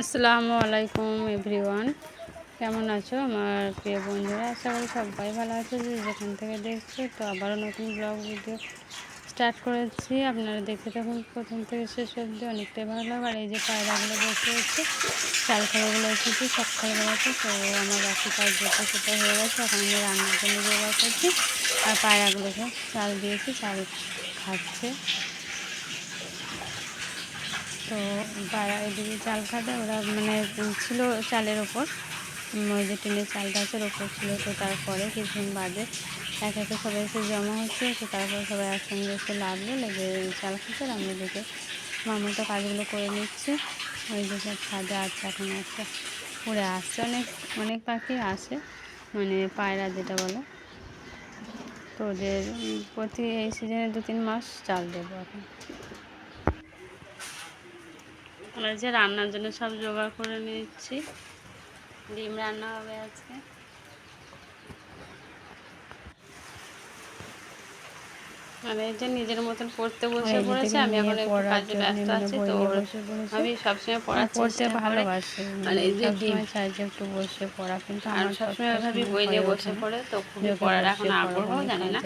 আসসালামু আলাইকুম, এভরিওয়ান। কেমন আছো আমার প্রিয় বন্ধুরা? আশা করি সবাই ভালো আছে। যে যেখান থেকে দেখছ, তো আবারও নতুন ব্লগ ভিডিও স্টার্ট করেছি। আপনারা দেখতে থাকুন, প্রথম থেকে শেষ অবধি অনেকটাই ভালো লাগে আর এই যে পায়রাগুলো বসে হচ্ছে চাল খাবারগুলো এসেছি সকালবেলাতে তো আমার বাকি কাজ যেটা সেটা হয়ে গেছে। এখন আমি রান্নার জন্য জোগাড় করছি। আর পায়রাগুলোকে চাল দিয়েছি, চাল খাচ্ছে। তো পাড়া এদিকে চাল খাতে ওরা মানে ছিল চালের ওপর। ওই যে টিনের চাল গাছের ওপর ছিল, তো তারপরে কিছুক্ষণ বাদে এক একে সবাই এসে জমা হচ্ছে, তো তারপরে সবাই একসঙ্গে এসে লাগল, লেগে চাল আর আমি এদিকে মামা কাজগুলো করে নিচ্ছে। ওই যে সব ছাদে আছে, এখন একটা উড়ে আসছে, অনেক অনেক পাখি আসে মানে পায়রা যেটা বলে। তো ওদের প্রতি এই সিজনে দু তিন মাস চাল দেবো এখন। আমরা যে রান্নার জন্য সব জোগাড় করে নিচ্ছি। ডিম রান্না হবে আজকে। মানে যে নিজের মতন পড়তে বসে পড়েছে আমি এখন একটু কাজে ব্যস্ত আছি তো আমি সবসময় পড়ার পড়তে ভালোবাসি মানে এই যে চাই যে একটু বসে পড়া কিন্তু আমার সবসময় ভাবি বই নিয়ে বসে পড়ে তো খুবই পড়ার এখন আগ্রহ জানি না।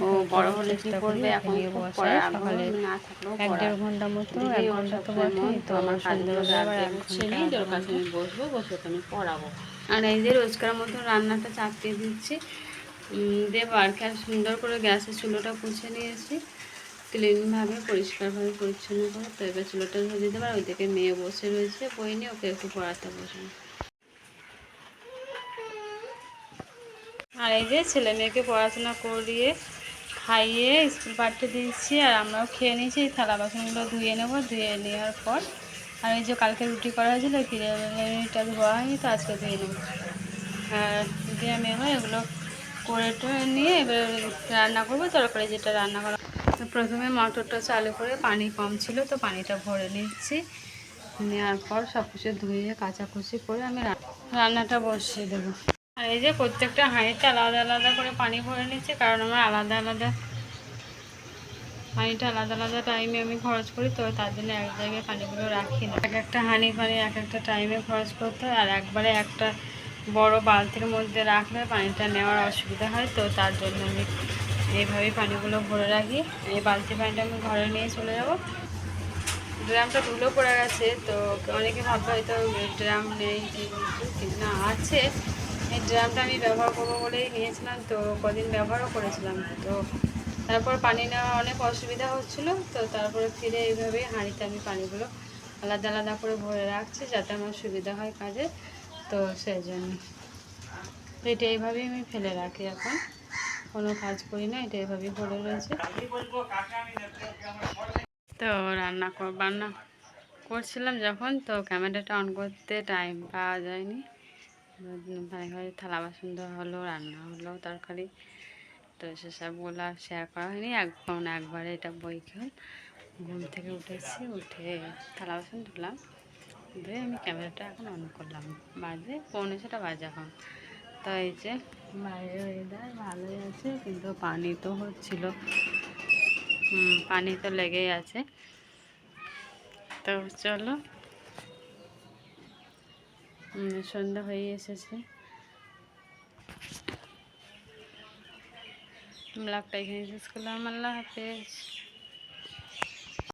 ও বড় হলে কি করবে? এখন পড়ার থাকলেও এক দেড় ঘণ্টা মতো এক ঘণ্টা তো বটেই তো আমার সন্ধ্যেবেলা আবার এক কাছে আমি বসবো বসে ওকে আমি পড়াবো। আর এই যে রোজকার মতো রান্নাটা চাপিয়ে দিচ্ছি দেবো আর আর সুন্দর করে গ্যাসের চুলোটা পুছে নিয়েছি। ক্লিনভাবে পরিষ্কারভাবে, পরিচ্ছন্ন করে। তো এবার চুলোটা ধরে দিতে আর ওই থেকে মেয়ে বসে রয়েছে, বই নিয়ে ওকে একটু পড়াতে বসবো। আর এই যে ছেলে মেয়েকে পড়াশোনা করিয়ে খাইয়ে স্কুল পাঠিয়ে দিয়েছি আর আমরাও খেয়ে নিয়েছি, এই থালা বাসনগুলো ধুয়ে নেব, ধুয়ে নেওয়ার পর। আর এই যে কালকে রুটি করা হয়েছিল বিরিয়ানিটা ধোয়া হয়নি, তো আজকে ধুয়ে নেব। আর যদি আমি এগুলো করে নিয়ে এবার রান্না করব, তরকারি যেটা রান্না করা। প্রথমে মটরটা চালু করে পানি কম ছিল, তো পানিটা ভরে নিচ্ছি। নেওয়ার পর সব কিছু ধুয়ে কাচাকুচি করে আমি রান্নাটা বসিয়ে দেবো। আর এই যে প্রত্যেকটা হাঁড়িতে আলাদা আলাদা করে পানি ভরে নিচ্ছি, কারণ আমার আলাদা আলাদা পানিটা আলাদা আলাদা টাইমে আমি খরচ করি, তো তার জন্য এক জায়গায় পানিগুলো রাখি না। এক একটা হাঁড়ি পানি এক একটা টাইমে খরচ করতে হয়, আর একবারে একটা বড় বালতির মধ্যে রাখলে পানিটা নেওয়ার অসুবিধা হয়, তো তার জন্য আমি এইভাবেই পানিগুলো ভরে রাখি। এই বালতি পানিটা আমি ঘরে নিয়ে চলে যাব। ড্রামটা ধুলো পড়ে গেছে, তো অনেকে ভাববে হয়তো ড্রাম নেই কিন্তু না, আছে। এই ড্রামটা আমি ব্যবহার করব বলেই নিয়েছিলাম, তো কদিন ব্যবহারও করেছিলাম। তো তারপর পানি নেওয়া অনেক অসুবিধা হচ্ছিল, তো তারপরে ফিরে এইভাবেই হাঁড়িতে আমি পানিগুলো আলাদা আলাদা করে ভরে রাখছি, যাতে আমার সুবিধা হয় কাজে। তো সেই জন্য এটা এইভাবেই আমি ফেলে রাখি এখন। কোনো কাজ করি না, এটা এইভাবেই পড়ে রয়েছে। তো রান্না রান্না করছিলাম যখন, তো ক্যামেরাটা অন করতে টাইম পাওয়া যায়নি। ঘরে থালা বাসন ধোয়া হলো, রান্না হলো, তরকারি। তো সেসবগুলো শেয়ার করা হয়নি। এখন একবারে এটা বই খেয়ে ঘুম থেকে উঠেছি, উঠে থালা বাসন ধুলাম। ধুয়ে আমি ক্যামেরাটা এখন অন করলাম। বাজে পৌনে ছটা বাজে এখন। তো এই যে বাইরে ওয়েদার ভালোই আছে, কিন্তু পানি তো হচ্ছিল। পানি তো লেগেই আছে। তো চলো। সন্ধ্যা হয়ে এসেছে। ব্লগটা এখানে শেষ করলাম। আল্লাহ হাফেজ।